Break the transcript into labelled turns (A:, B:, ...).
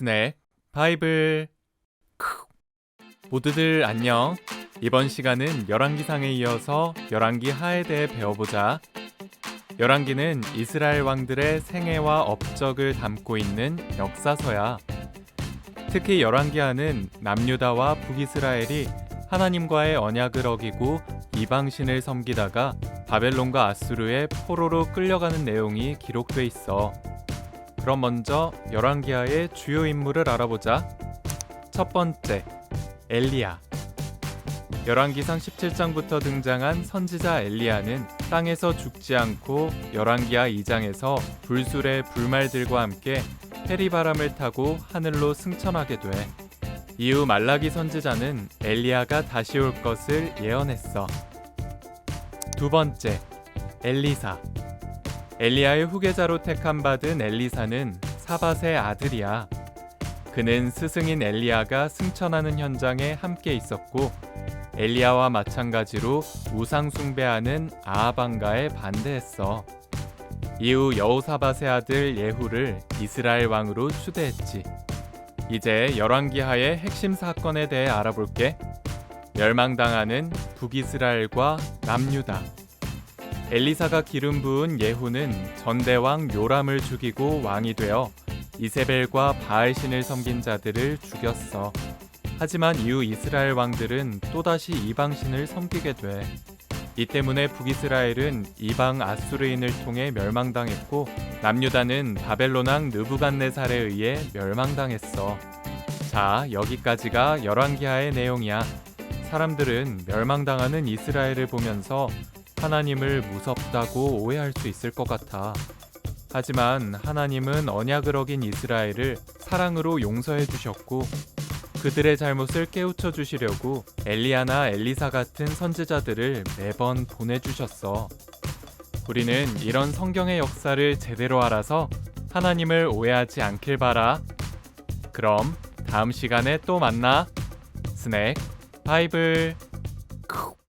A: 스낵 바이블 크. 모두들 안녕. 이번 시간은 열왕기상에 이어서 열왕기 하에 대해 배워보자. 열왕기는 이스라엘 왕들의 생애와 업적을 담고 있는 역사서야. 특히 열왕기하는 남유다와 북이스라엘이 하나님과의 언약을 어기고 이방신을 섬기다가 바벨론과 아수르의 포로로 끌려가는 내용이 기록돼 있어. 그럼 먼저 열왕기하의 주요 인물을 알아보자. 첫 번째, 엘리야. 열왕기상 17장부터 등장한 선지자 엘리야는 땅에서 죽지 않고 열왕기하 2장에서 불술의 불말들과 함께 해리바람을 타고 하늘로 승천하게 돼. 이후 말라기 선지자는 엘리야가 다시 올 것을 예언했어. 두 번째, 엘리사. 엘리야의 후계자로 택함 받은 엘리사는 사밧의 아들이야. 그는 스승인 엘리야가 승천하는 현장에 함께 있었고 엘리야와 마찬가지로 우상 숭배하는 아하방가에 반대했어. 이후 여호사밧의 아들 예후를 이스라엘 왕으로 추대했지. 이제 열왕기하의 핵심 사건에 대해 알아볼게. 멸망당하는 북이스라엘과 남유다. 엘리사가 기름 부은 예후는 전대왕 요람을 죽이고 왕이 되어 이세벨과 바알 신을 섬긴 자들을 죽였어. 하지만 이후 이스라엘 왕들은 또다시 이방 신을 섬기게 돼. 이 때문에 북이스라엘은 이방 아수르인을 통해 멸망당했고 남유다는 바벨론 왕 느부갓네살에 의해 멸망당했어. 자, 여기까지가 열왕기하의 내용이야. 사람들은 멸망당하는 이스라엘을 보면서 하나님을 무섭다고 오해할 수 있을 것 같아. 하지만 하나님은 언약을 어긴 이스라엘을 사랑으로 용서해 주셨고 그들의 잘못을 깨우쳐 주시려고 엘리야나 엘리사 같은 선지자들을 매번 보내 주셨어. 우리는 이런 성경의 역사를 제대로 알아서 하나님을 오해하지 않길 바라. 그럼 다음 시간에 또 만나. 스낵 바이블. 크.